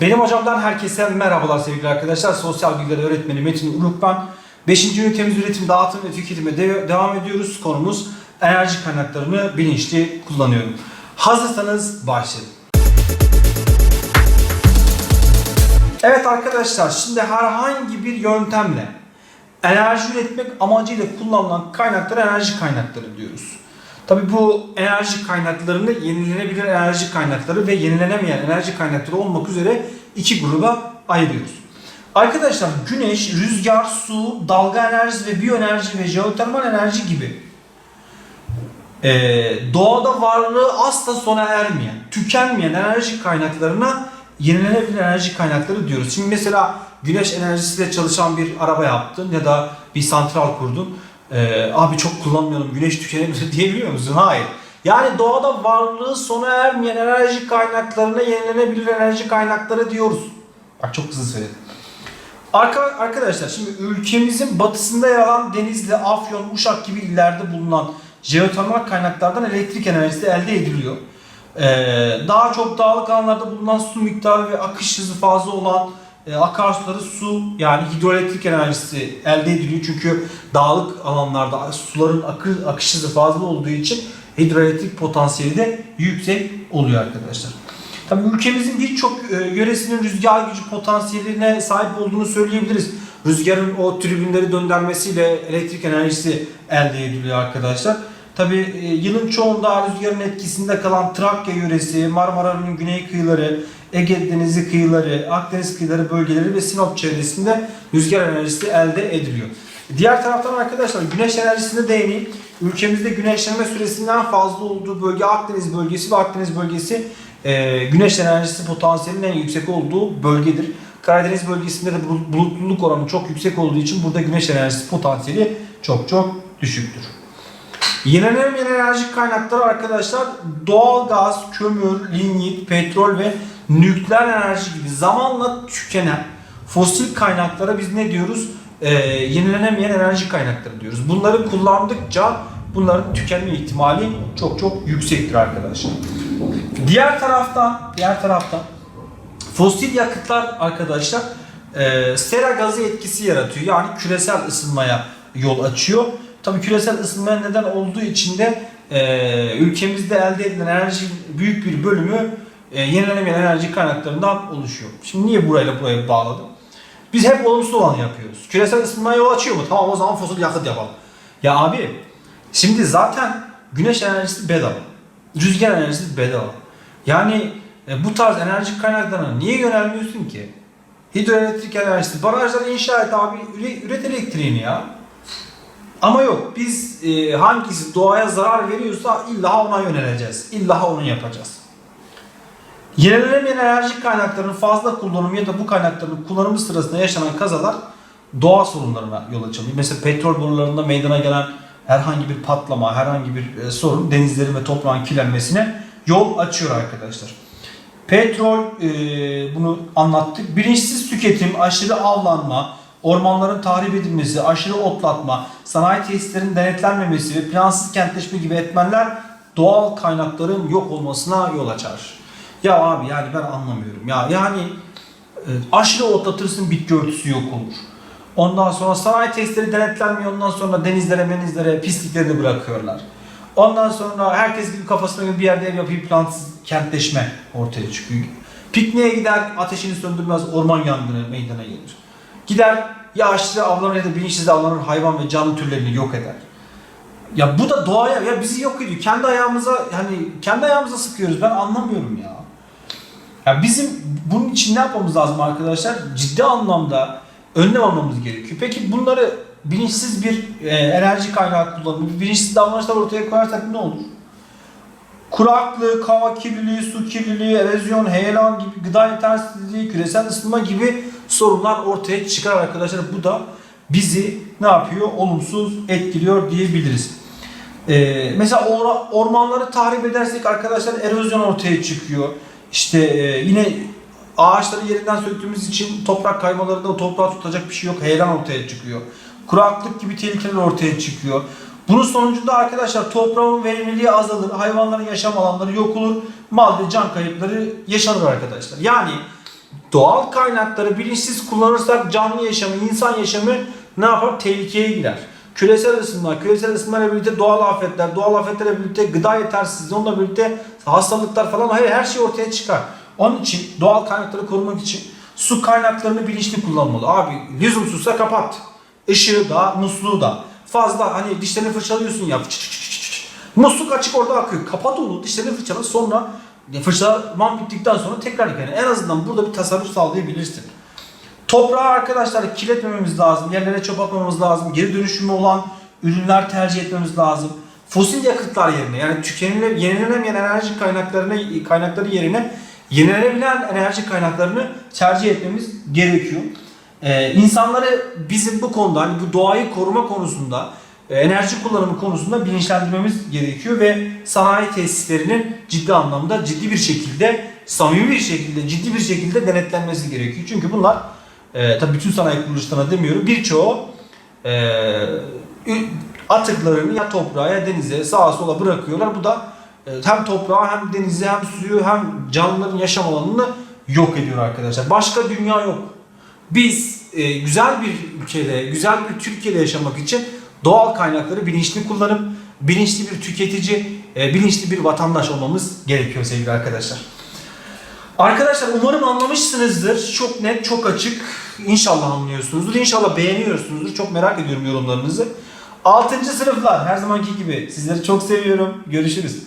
Benim hocamdan herkese merhabalar sevgili arkadaşlar. Sosyal bilgiler öğretmeni Metin Uruk ben. 5. ünitemiz üretim, dağıtım ve tüketime de- devam ediyoruz. Konumuz enerji kaynaklarını bilinçli kullanıyorum. Hazırsanız başlayalım. Evet arkadaşlar şimdi herhangi bir yöntemle enerji üretmek amacıyla kullanılan kaynaklara enerji kaynakları diyoruz. Tabi bu enerji kaynaklarını yenilenebilir enerji kaynakları ve yenilenemeyen enerji kaynakları olmak üzere iki gruba ayırıyoruz. Arkadaşlar güneş, rüzgar, su, dalga enerjisi ve biyoenerji ve jeotermal enerji gibi ee, doğada varlığı asla sona ermeyen, tükenmeyen enerji kaynaklarına yenilenebilir enerji kaynakları diyoruz. Şimdi mesela güneş enerjisiyle çalışan bir araba yaptın ya da bir santral kurdun. Ee, abi çok kullanmayalım güneş tükenebilir diyebiliyor musun? Hayır. Yani doğada varlığı sona ermeyen enerji kaynaklarına yenilenebilir enerji kaynakları diyoruz. Bak çok hızlı söyledim. Arka, arkadaşlar şimdi ülkemizin batısında yer alan Denizli, Afyon, Uşak gibi illerde bulunan jeotermal kaynaklardan elektrik enerjisi elde ediliyor. Ee, daha çok dağlık alanlarda bulunan su miktarı ve akış hızı fazla olan e, akarsuları su yani hidroelektrik enerjisi elde ediliyor. Çünkü dağlık alanlarda suların akı, akış hızı fazla olduğu için hidroelektrik potansiyeli de yüksek oluyor arkadaşlar. Tabii ülkemizin birçok e, yöresinin rüzgar gücü potansiyeline sahip olduğunu söyleyebiliriz. Rüzgarın o tribünleri döndürmesiyle elektrik enerjisi elde ediliyor arkadaşlar. Tabii e, yılın çoğunda rüzgarın etkisinde kalan Trakya yöresi, Marmara'nın güney kıyıları, Ege Denizi kıyıları, Akdeniz kıyıları bölgeleri ve Sinop çevresinde rüzgar enerjisi elde ediliyor. Diğer taraftan arkadaşlar güneş enerjisine değineyim. Ülkemizde güneşlenme süresinin en fazla olduğu bölge Akdeniz bölgesi ve Akdeniz bölgesi e, güneş enerjisi potansiyelinin en yüksek olduğu bölgedir. Karadeniz bölgesinde de bulut- bulutluluk oranı çok yüksek olduğu için burada güneş enerjisi potansiyeli çok çok düşüktür. Yenilenemeyen enerji kaynakları arkadaşlar doğal gaz, kömür, linyit, petrol ve nükleer enerji gibi zamanla tükenen fosil kaynaklara biz ne diyoruz? Ee, yenilenemeyen enerji kaynakları diyoruz. Bunları kullandıkça bunların tükenme ihtimali çok çok yüksektir arkadaşlar. Diğer taraftan, diğer taraftan fosil yakıtlar arkadaşlar e, sera gazı etkisi yaratıyor. Yani küresel ısınmaya yol açıyor. Tabii küresel ısınmaya neden olduğu için de e, ülkemizde elde edilen enerji büyük bir bölümü e, yenilenemeyen enerji kaynaklarından oluşuyor. Şimdi niye burayla buraya bağladım? Biz hep olumsuz olanı yapıyoruz. Küresel ısınmaya yol açıyor mu? Tamam o zaman fosil yakıt yapalım. Ya abi şimdi zaten güneş enerjisi bedava. Rüzgar enerjisi bedava. Yani e, bu tarz enerji kaynaklarına niye yönelmiyorsun ki? Hidroelektrik enerjisi, barajları inşa et abi, üre- üret elektriğini ya. Ama yok, biz e, hangisi doğaya zarar veriyorsa illa ona yöneleceğiz. İlla onu yapacağız. Yenilenemeyen enerji kaynaklarının fazla kullanımı ya da bu kaynakların kullanımı sırasında yaşanan kazalar doğa sorunlarına yol açabilir. Mesela petrol borularında meydana gelen herhangi bir patlama, herhangi bir e, sorun denizlerin ve toprağın kirlenmesine yol açıyor arkadaşlar. Petrol e, bunu anlattık. Bilinçsiz tüketim, aşırı avlanma, ormanların tahrip edilmesi, aşırı otlatma, sanayi tesislerinin denetlenmemesi ve plansız kentleşme gibi etmenler doğal kaynakların yok olmasına yol açar. Ya abi yani ben anlamıyorum. Ya yani e, aşırı otlatırsın bitki örtüsü yok olur. Ondan sonra sanayi testleri denetlenmiyor. Ondan sonra denizlere menizlere pisliklerini bırakıyorlar. Ondan sonra herkes gibi kafasına göre bir yerde ev yapıp plansız kentleşme ortaya çıkıyor. Pikniğe gider ateşini söndürmez orman yangını meydana gelir. Gider ya aşırı avlanır ya da bilinçsiz avlanır hayvan ve canlı türlerini yok eder. Ya bu da doğaya ya bizi yok ediyor. Kendi ayağımıza hani kendi ayağımıza sıkıyoruz. Ben anlamıyorum ya. Ya bizim bunun için ne yapmamız lazım arkadaşlar? Ciddi anlamda önlem almamız gerekiyor. Peki bunları bilinçsiz bir e, enerji kaynağı kullanımı, bilinçsiz davranışlar ortaya koyarsak ne olur? Kuraklık, hava kirliliği, su kirliliği, erozyon, heyelan gibi gıda yetersizliği, küresel ısınma gibi sorunlar ortaya çıkar arkadaşlar. Bu da bizi ne yapıyor? Olumsuz etkiliyor diyebiliriz. Ee, mesela or- ormanları tahrip edersek arkadaşlar erozyon ortaya çıkıyor. İşte e, yine ağaçları yerinden söktüğümüz için toprak kaymalarında o toprağı tutacak bir şey yok. Heyelan ortaya çıkıyor. Kuraklık gibi tehlikeler ortaya çıkıyor. Bunun sonucunda arkadaşlar toprağın verimliliği azalır, hayvanların yaşam alanları yok olur, mal ve can kayıpları yaşanır arkadaşlar. Yani Doğal kaynakları bilinçsiz kullanırsak canlı yaşamı, insan yaşamı ne yapar? Tehlikeye girer. Küresel ısınma, küresel ısınmayla birlikte doğal afetler, doğal afetlerle birlikte gıda yetersizliği, onunla birlikte hastalıklar falan hayır her şey ortaya çıkar. Onun için doğal kaynakları korumak için su kaynaklarını bilinçli kullanmalı. Abi lüzumsuzsa kapat. Işığı da, musluğu da. Fazla hani dişlerini fırçalıyorsun ya. Musluk açık orada akıyor. Kapat onu, dişlerini fırçala sonra fırçalaman bittikten sonra tekrar. Yani en azından burada bir tasarruf sağlayabilirsin. Toprağı arkadaşlar kirletmememiz lazım. Yerlere çöp atmamamız lazım. Geri dönüşümü olan ürünler tercih etmemiz lazım. Fosil yakıtlar yerine yani tükenilen, yenilenemeyen enerji kaynaklarına kaynakları yerine yenilenebilen enerji kaynaklarını tercih etmemiz gerekiyor. Ee, insanları bizim bu konuda hani bu doğayı koruma konusunda enerji kullanımı konusunda bilinçlendirmemiz gerekiyor ve sanayi tesislerinin ciddi anlamda ciddi bir şekilde samimi bir şekilde ciddi bir şekilde denetlenmesi gerekiyor. Çünkü bunlar e, tabii bütün sanayi kuruluşlarına demiyorum birçoğu e, atıklarını ya toprağa ya denize sağa sola bırakıyorlar. Bu da e, hem toprağı hem denizi hem suyu hem canlıların yaşam alanını yok ediyor arkadaşlar. Başka dünya yok. Biz e, güzel bir ülkede, güzel bir Türkiye'de yaşamak için doğal kaynakları bilinçli kullanıp bilinçli bir tüketici, e, bilinçli bir vatandaş olmamız gerekiyor sevgili arkadaşlar. Arkadaşlar umarım anlamışsınızdır. Çok net, çok açık. İnşallah anlıyorsunuzdur. İnşallah beğeniyorsunuzdur. Çok merak ediyorum yorumlarınızı. 6. sınıflar her zamanki gibi sizleri çok seviyorum. Görüşürüz.